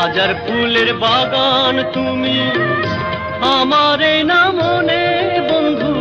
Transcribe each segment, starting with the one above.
হাজার ফুলের বাগান তুমি। আমারে না মনে বন্ধু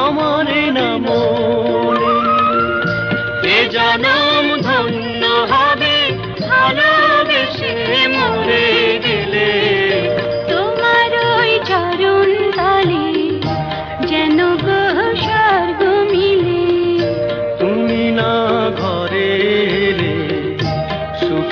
আমারে না মনে এ জনম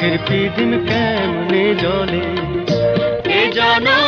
ফিরপি দিন কেমনে জলে এ জানা?